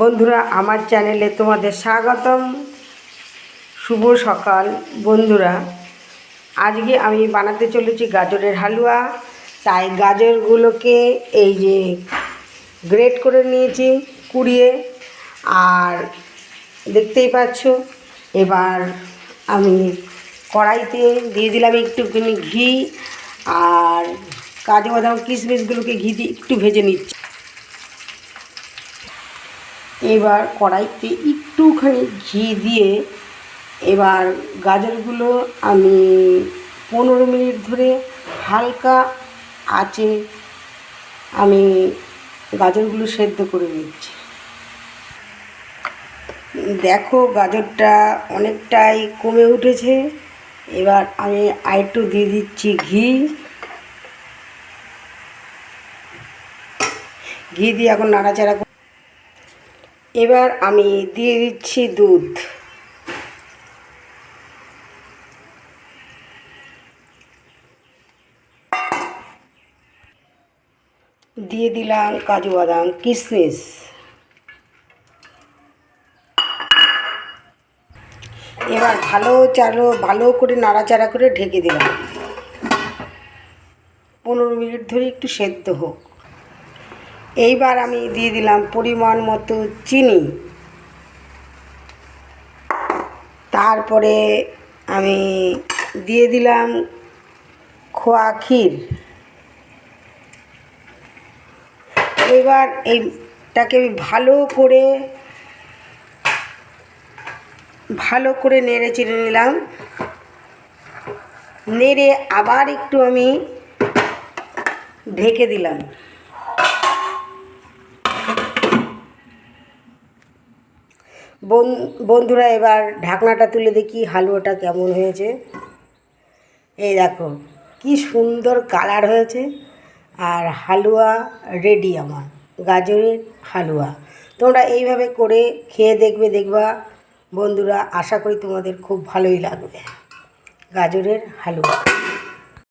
বন্ধুরা, আমার চ্যানেলে তোমাদের স্বাগতম। শুভ সকাল, বন্ধুরা। আজকে আমি বানাতে চলেছি গাজরের হালুয়া। তাই গাজরগুলোকে এই যে গ্রেট করে নিয়েছি কুড়িয়ে। আর দেখতেই পাচ্ছ, এবার আমি কড়াইতে দিয়ে দিলাম একটুখানি ঘি। আর কাজু বাদাম কিশমিশগুলোকে ঘি দিয়ে একটু ভেজে নিচ্ছি। এবার কড়াইতে একটুখানি ঘি দিয়ে এবার গাজরগুলো আমি পনেরো মিনিট ধরে হালকা আঁচে আমি গাজরগুলো সেদ্ধ করে নিচ্ছি। দেখো গাজরটা অনেকটাই কমে উঠেছে। এবার আমি আরেকটু দিয়ে দিচ্ছি ঘি। ঘি দিয়ে এখন নাড়াচাড়া এবার আমি দিয়ে দিচ্ছি দুধ। দিয়ে দিলাম কাজু বাদাম কিশমিশ এবার ভালো চালো, ভালো করে নাড়াচাড়া করে ঢেকে দিলাম। পনেরো মিনিট ধরে একটু সেদ্ধ হোক। এইবার আমি দিয়ে দিলাম পরিমাণ মতো চিনি। তারপরে আমি দিয়ে দিলাম খোয়া ক্ষীর। এবার এইটাকে আমি ভালো করে ভালো করে নেড়ে চেড়ে নিলাম। নেড়ে আবার একটু আমি ঢেকে দিলাম। বন্ধুরা এবার ঢাকনাটা তুলে দেখি হালুয়াটা কেমন হয়েছে। এই দেখো, কি সুন্দর কালার হয়েছে। আর হালুয়া রেডি আমার, গাজরের হালুয়া। তোমরা এইভাবে করে খেয়ে দেখবে, দেখবা। বন্ধুরা, আশা করি তোমাদের খুব ভালোই লাগবে। গাজরের হালুয়া।